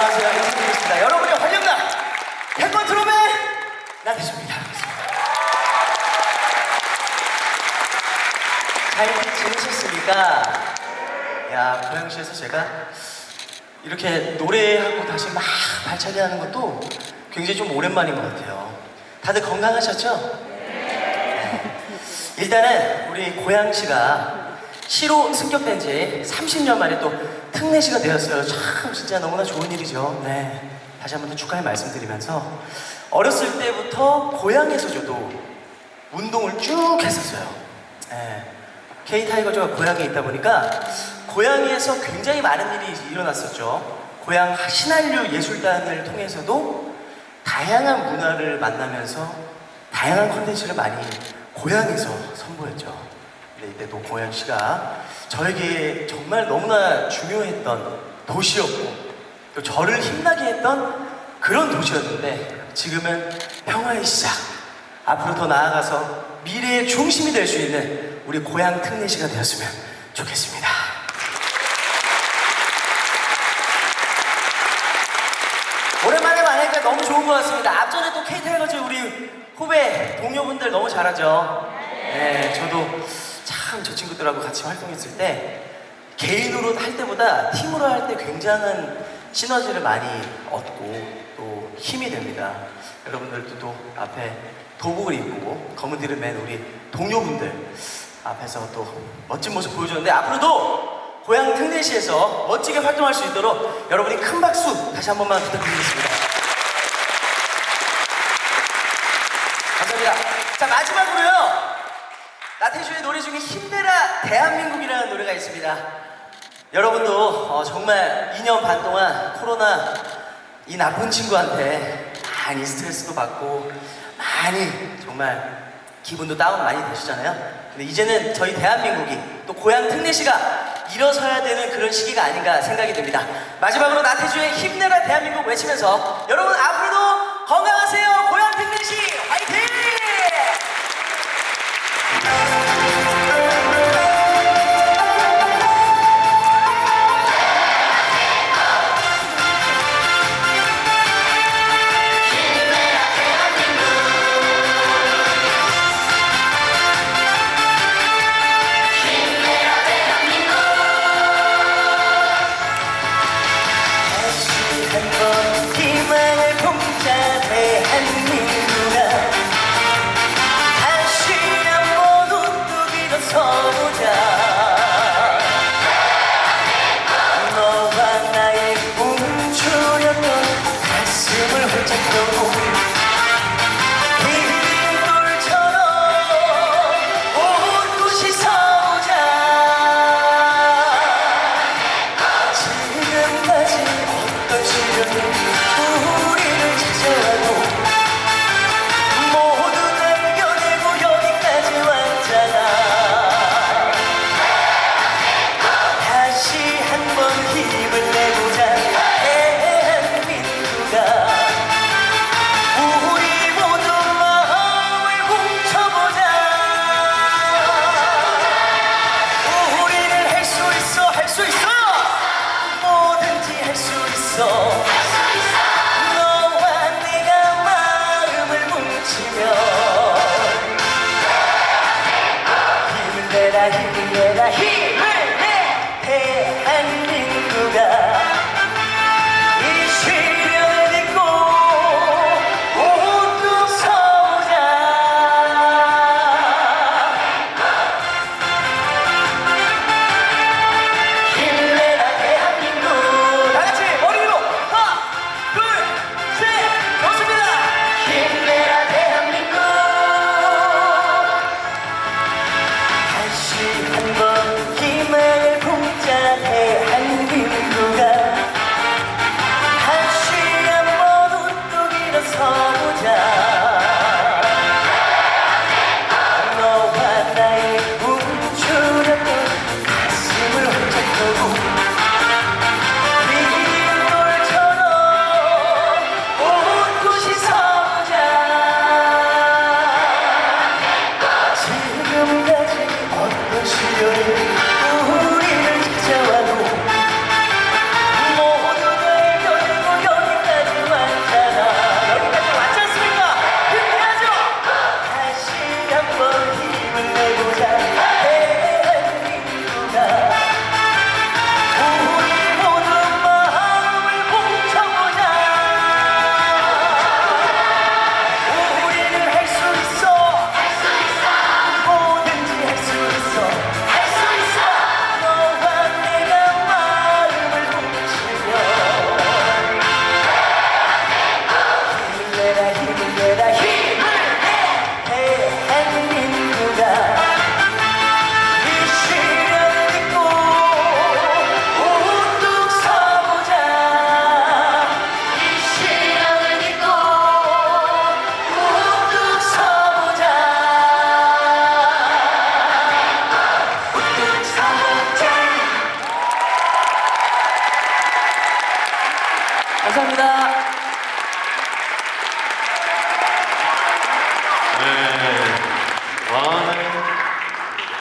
안녕하세요. 인사드리겠습니다. 여러분의 활력남, 백건트로맨 나태주입니다. 잘 지내셨습니까? 야, 고양시에서 제가 이렇게 노래하고 다시 막 발차기 하는 것도 굉장히 좀 오랜만인 것 같아요. 다들 건강하셨죠? 일단은 우리 고양시가 시로 승격된 지 30년 만에 또 특례시가 되었어요. 참 진짜 너무나 좋은 일이죠. 네. 다시 한 번 더 축하의 말씀드리면서 어렸을 때부터 고향에서 저도 운동을 쭉 했었어요. 네. K타이거즈가 고향에 있다 보니까 고향에서 굉장히 많은 일이 일어났었죠. 고향 신한류 예술단을 통해서도 다양한 문화를 만나면서 다양한 컨텐츠를 많이 고향에서 선보였죠. 근데 이때 또 고향시가 저에게 정말 너무나 중요했던 도시였고 또 저를 힘나게 했던 그런 도시였는데 지금은 평화의 시작 앞으로 더 나아가서 미래의 중심이 될 수 있는 우리 고향 특례시가 되었으면 좋겠습니다. 오랜만에 만나니까 너무 좋은 것 같습니다. 앞전에 또 K타이거즈 우리 후배 동료분들 너무 잘하죠. 네, 저도 참 저 친구들하고 같이 활동했을 때 개인으로 할 때보다 팀으로 할 때 굉장한 시너지를 많이 얻고 또 힘이 됩니다. 여러분들도 또 앞에 도복을 입고 검은 뒤를 맨 우리 동료분들 앞에서 또 멋진 모습 보여줬는데 앞으로도 고향 특례시에서 멋지게 활동할 수 있도록 여러분이 큰 박수 다시 한 번만 부탁드리겠습니다. 감사합니다. 자 마지막으로요. 나태주의 노래 중에 힘내라 대한민국이라는 노래가 있습니다. 여러분도 어, 정말 2년 반 동안 코로나 이 나쁜 친구한테 많이 스트레스도 받고 많이 정말 기분도 다운 많이 되시잖아요. 근데 이제는 저희 대한민국이 또 고향 특례시가 일어서야 되는 그런 시기가 아닌가 생각이 듭니다. 마지막으로 나태주의 힘내라 대한민국 외치면서 여러분 앞으로도 건강하세요. Hey.